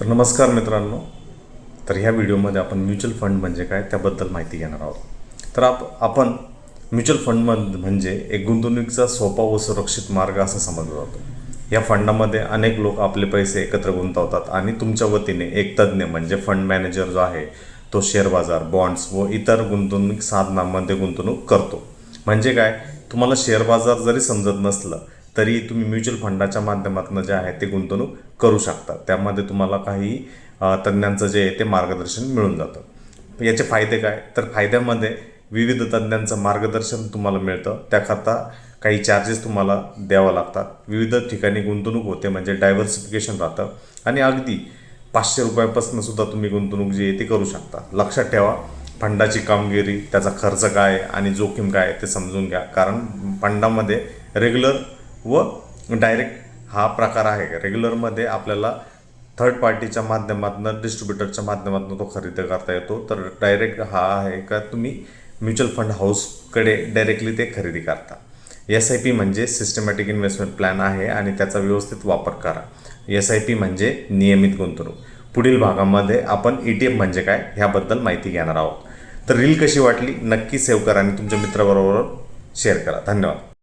तर नमस्कार मित्रांनो. तर ह्या व्हिडिओमध्ये आपण म्युच्युअल फंड म्हणजे काय त्याबद्दल माहिती घेणार आहोत. तर आप आपण म्युच्युअल फंड म्हणजे एक गुंतवणुकीचा सोपा व सुरक्षित मार्ग असा समजला जातो. या फंडामध्ये अनेक लोक आपले पैसे एकत्र गुंतवतात आणि तुमच्या वतीने एक तज्ज्ञ म्हणजे फंड मॅनेजर जो आहे तो शेअर बाजार बॉन्ड्स व इतर गुंतवणूक साधनांमध्ये गुंतवणूक करतो. म्हणजे काय? तुम्हाला शेअर बाजार जरी समजत नसलं तरी तुम्ही म्युच्युअल फंडाच्या माध्यमातून जे आहे ते गुंतवणूक करू शकता. त्यामध्ये तुम्हाला काही तज्ज्ञांचं जे आहे ते मार्गदर्शन मिळून जातं. याचे फायदे काय? तर फायद्यामध्ये विविध तज्ज्ञांचं मार्गदर्शन तुम्हाला मिळतं. त्याकरता काही चार्जेस तुम्हाला द्यावं लागतात. विविध ठिकाणी गुंतवणूक होते म्हणजे डायव्हर्सिफिकेशन राहतं. आणि अगदी पाचशे रुपयापासून सुद्धा तुम्ही गुंतवणूक जी आहे ती करू शकता. लक्षात ठेवा फंडाची कामगिरी त्याचा खर्च काय आणि जोखीम काय आहे ते समजून घ्या. कारण फंडामध्ये रेग्युलर व डायरेक्ट हा प्रकार आहे. रेग्युलरमध्ये आपल्याला थर्ड पार्टीच्या माध्यमातून डिस्ट्रीब्युटरच्या माध्यमातून तो खरेदी करता येतो. तर डायरेक्ट हा आहे का तुम्ही म्युच्युअल फंड हाऊसकडे डायरेक्टली ते खरेदी करता. एस आय पी म्हणजे सिस्टमॅटिक इन्व्हेस्टमेंट प्लॅन आहे आणि त्याचा व्यवस्थित वापर करा. एस आय पी म्हणजे नियमित गुंतवणूक. पुढील भागामध्ये आपण ई टी एफ म्हणजे काय ह्याबद्दल माहिती घेणार आहोत. तर रील कशी वाटली नक्की सेव्ह करा आणि तुमच्या मित्राबरोबर शेअर करा. धन्यवाद.